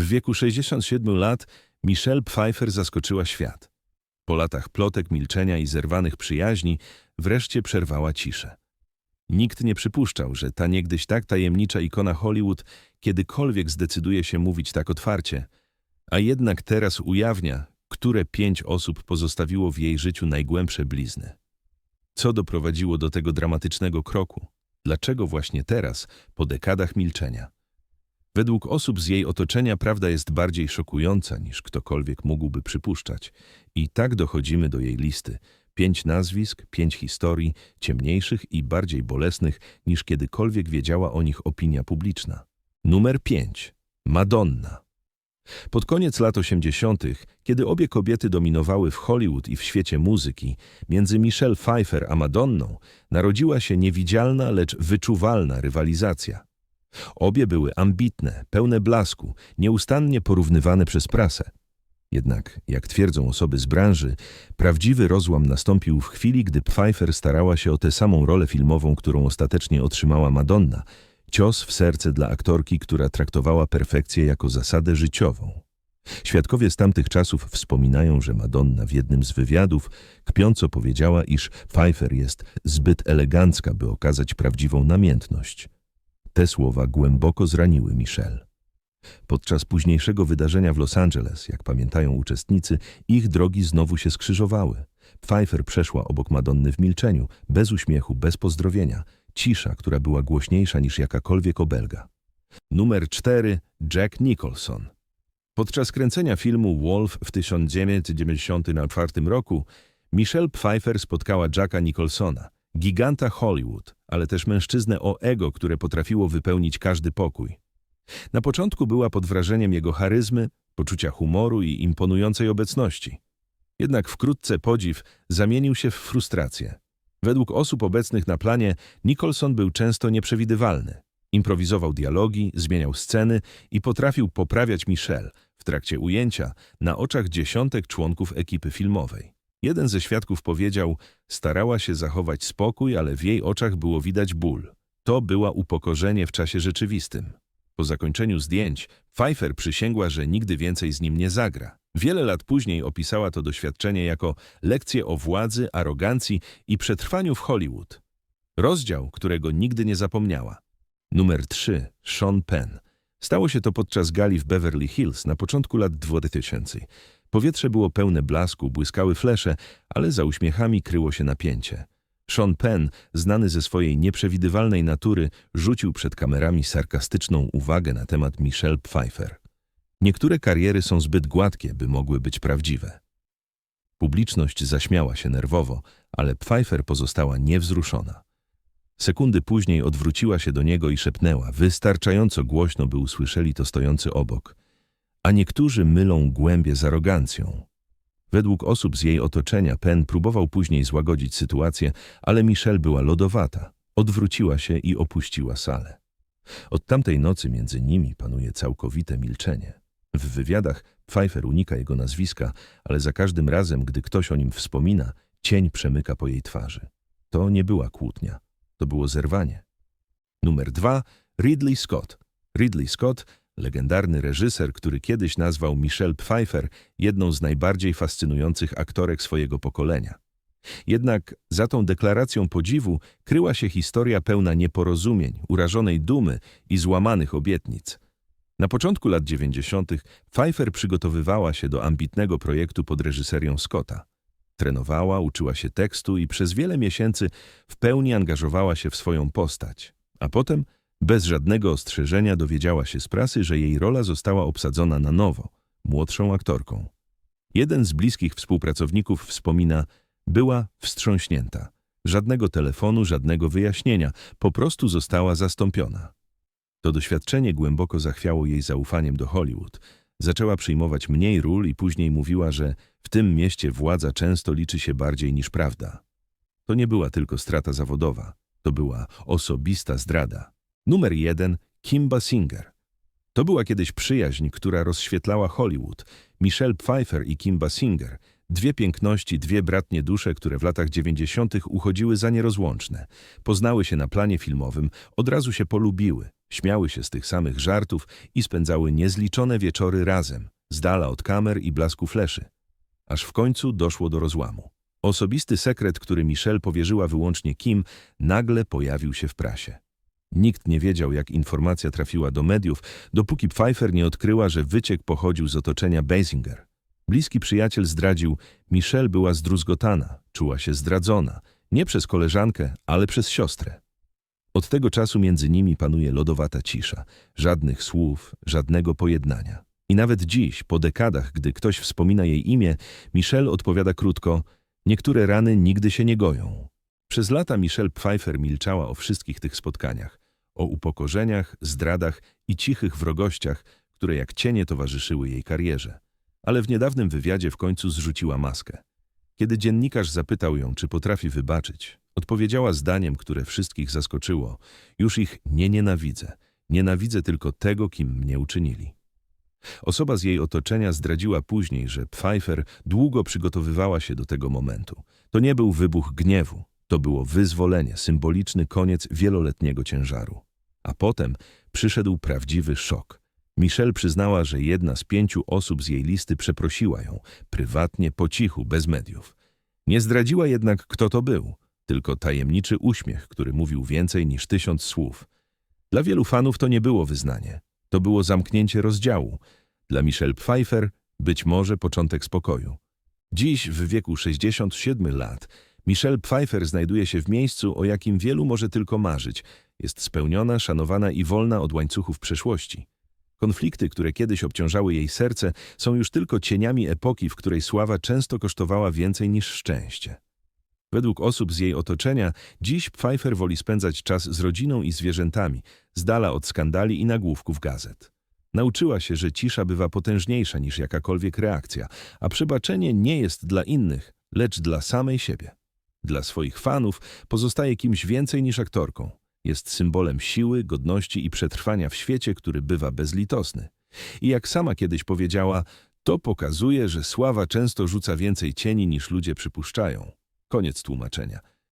W wieku 67 lat Michelle Pfeiffer zaskoczyła świat. Po latach plotek, milczenia i zerwanych przyjaźni wreszcie przerwała ciszę. Nikt nie przypuszczał, że ta niegdyś tak tajemnicza ikona Hollywood kiedykolwiek zdecyduje się mówić tak otwarcie, a jednak teraz ujawnia, które pięć osób pozostawiło w jej życiu najgłębsze blizny. Co doprowadziło do tego dramatycznego kroku? Dlaczego właśnie teraz, po dekadach milczenia? Według osób z jej otoczenia prawda jest bardziej szokująca niż ktokolwiek mógłby przypuszczać. I tak dochodzimy do jej listy. Pięć nazwisk, pięć historii, ciemniejszych i bardziej bolesnych niż kiedykolwiek wiedziała o nich opinia publiczna. Numer pięć. Madonna. Pod koniec lat 80., kiedy obie kobiety dominowały w Hollywood i w świecie muzyki, między Michelle Pfeiffer a Madonną narodziła się niewidzialna, lecz wyczuwalna rywalizacja. Obie były ambitne, pełne blasku, nieustannie porównywane przez prasę. Jednak, jak twierdzą osoby z branży, prawdziwy rozłam nastąpił w chwili, gdy Pfeiffer starała się o tę samą rolę filmową, którą ostatecznie otrzymała Madonna – Cios w serce dla aktorki, która traktowała perfekcję jako zasadę życiową. Świadkowie z tamtych czasów wspominają, że Madonna w jednym z wywiadów kpiąco powiedziała, iż Pfeiffer jest zbyt elegancka, by okazać prawdziwą namiętność. Te słowa głęboko zraniły Michelle. Podczas późniejszego wydarzenia w Los Angeles, jak pamiętają uczestnicy, ich drogi znowu się skrzyżowały. Pfeiffer przeszła obok Madonny w milczeniu, bez uśmiechu, bez pozdrowienia – Cisza, która była głośniejsza niż jakakolwiek obelga. Numer 4. Jack Nicholson. Podczas kręcenia filmu Wolf w 1994 roku Michelle Pfeiffer spotkała Jacka Nicholsona, giganta Hollywood, ale też mężczyznę o ego, które potrafiło wypełnić każdy pokój. Na początku była pod wrażeniem jego charyzmy, poczucia humoru i imponującej obecności. Jednak wkrótce podziw zamienił się w frustrację. Według osób obecnych na planie Nicholson był często nieprzewidywalny. Improwizował dialogi, zmieniał sceny i potrafił poprawiać Michelle w trakcie ujęcia na oczach dziesiątek członków ekipy filmowej. Jeden ze świadków powiedział, starała się zachować spokój, ale w jej oczach było widać ból. To była upokorzenie w czasie rzeczywistym. Po zakończeniu zdjęć Pfeiffer przysięgła, że nigdy więcej z nim nie zagra. Wiele lat później opisała to doświadczenie jako lekcję o władzy, arogancji i przetrwaniu w Hollywood. Rozdział, którego nigdy nie zapomniała. Numer 3. Sean Penn. Stało się to podczas gali w Beverly Hills na początku lat 2000. Powietrze było pełne blasku, błyskały flesze, ale za uśmiechami kryło się napięcie. Sean Penn, znany ze swojej nieprzewidywalnej natury, rzucił przed kamerami sarkastyczną uwagę na temat Michelle Pfeiffer. Niektóre kariery są zbyt gładkie, by mogły być prawdziwe. Publiczność zaśmiała się nerwowo, ale Pfeiffer pozostała niewzruszona. Sekundy później odwróciła się do niego i szepnęła, wystarczająco głośno, by usłyszeli to stojący obok. A niektórzy mylą głębie z arogancją. Według osób z jej otoczenia Penn próbował później złagodzić sytuację, ale Michelle była lodowata. Odwróciła się i opuściła salę. Od tamtej nocy między nimi panuje całkowite milczenie. W wywiadach Pfeiffer unika jego nazwiska, ale za każdym razem, gdy ktoś o nim wspomina, cień przemyka po jej twarzy. To nie była kłótnia, to było zerwanie. Numer dwa. Ridley Scott. Ridley Scott, legendarny reżyser, który kiedyś nazwał Michelle Pfeiffer jedną z najbardziej fascynujących aktorek swojego pokolenia. Jednak za tą deklaracją podziwu kryła się historia pełna nieporozumień, urażonej dumy i złamanych obietnic – na początku lat 90. Pfeiffer przygotowywała się do ambitnego projektu pod reżyserią Scotta. Trenowała, uczyła się tekstu i przez wiele miesięcy w pełni angażowała się w swoją postać. A potem, bez żadnego ostrzeżenia, dowiedziała się z prasy, że jej rola została obsadzona na nowo, młodszą aktorką. Jeden z bliskich współpracowników wspomina, była wstrząśnięta. Żadnego telefonu, żadnego wyjaśnienia, po prostu została zastąpiona. To doświadczenie głęboko zachwiało jej zaufaniem do Hollywood. Zaczęła przyjmować mniej ról i później mówiła, że w tym mieście władza często liczy się bardziej niż prawda. To nie była tylko strata zawodowa, to była osobista zdrada. Numer jeden Kim Basinger. To była kiedyś przyjaźń, która rozświetlała Hollywood. Michelle Pfeiffer i Kim Basinger, Dwie piękności, dwie bratnie dusze, które w latach dziewięćdziesiątych uchodziły za nierozłączne. Poznały się na planie filmowym, od razu się polubiły, śmiały się z tych samych żartów i spędzały niezliczone wieczory razem, z dala od kamer i blasku fleszy. Aż w końcu doszło do rozłamu. Osobisty sekret, który Michelle powierzyła wyłącznie Kim, nagle pojawił się w prasie. Nikt nie wiedział, jak informacja trafiła do mediów, dopóki Pfeiffer nie odkryła, że wyciek pochodził z otoczenia Basinger. Bliski przyjaciel zdradził, Michelle była zdruzgotana, czuła się zdradzona, nie przez koleżankę, ale przez siostrę. Od tego czasu między nimi panuje lodowata cisza, żadnych słów, żadnego pojednania. I nawet dziś, po dekadach, gdy ktoś wspomina jej imię, Michelle odpowiada krótko, niektóre rany nigdy się nie goją. Przez lata Michelle Pfeiffer milczała o wszystkich tych spotkaniach, o upokorzeniach, zdradach i cichych wrogościach, które jak cienie towarzyszyły jej karierze. Ale w niedawnym wywiadzie w końcu zrzuciła maskę. Kiedy dziennikarz zapytał ją, czy potrafi wybaczyć, odpowiedziała zdaniem, które wszystkich zaskoczyło. Już ich nie nienawidzę. Nienawidzę tylko tego, kim mnie uczynili. Osoba z jej otoczenia zdradziła później, że Pfeiffer długo przygotowywała się do tego momentu. To nie był wybuch gniewu, to było wyzwolenie, symboliczny koniec wieloletniego ciężaru. A potem przyszedł prawdziwy szok. Michelle przyznała, że jedna z pięciu osób z jej listy przeprosiła ją, prywatnie, po cichu, bez mediów. Nie zdradziła jednak, kto to był, tylko tajemniczy uśmiech, który mówił więcej niż tysiąc słów. Dla wielu fanów to nie było wyznanie. To było zamknięcie rozdziału. Dla Michelle Pfeiffer być może początek spokoju. Dziś, w wieku 67 lat, Michelle Pfeiffer znajduje się w miejscu, o jakim wielu może tylko marzyć. Jest spełniona, szanowana i wolna od łańcuchów przeszłości. Konflikty, które kiedyś obciążały jej serce, są już tylko cieniami epoki, w której sława często kosztowała więcej niż szczęście. Według osób z jej otoczenia, dziś Pfeiffer woli spędzać czas z rodziną i zwierzętami, z dala od skandali i nagłówków gazet. Nauczyła się, że cisza bywa potężniejsza niż jakakolwiek reakcja, a przebaczenie nie jest dla innych, lecz dla samej siebie. Dla swoich fanów pozostaje kimś więcej niż aktorką. Jest symbolem siły, godności i przetrwania w świecie, który bywa bezlitosny. I jak sama kiedyś powiedziała, to pokazuje, że sława często rzuca więcej cieni niż ludzie przypuszczają. Koniec tłumaczenia.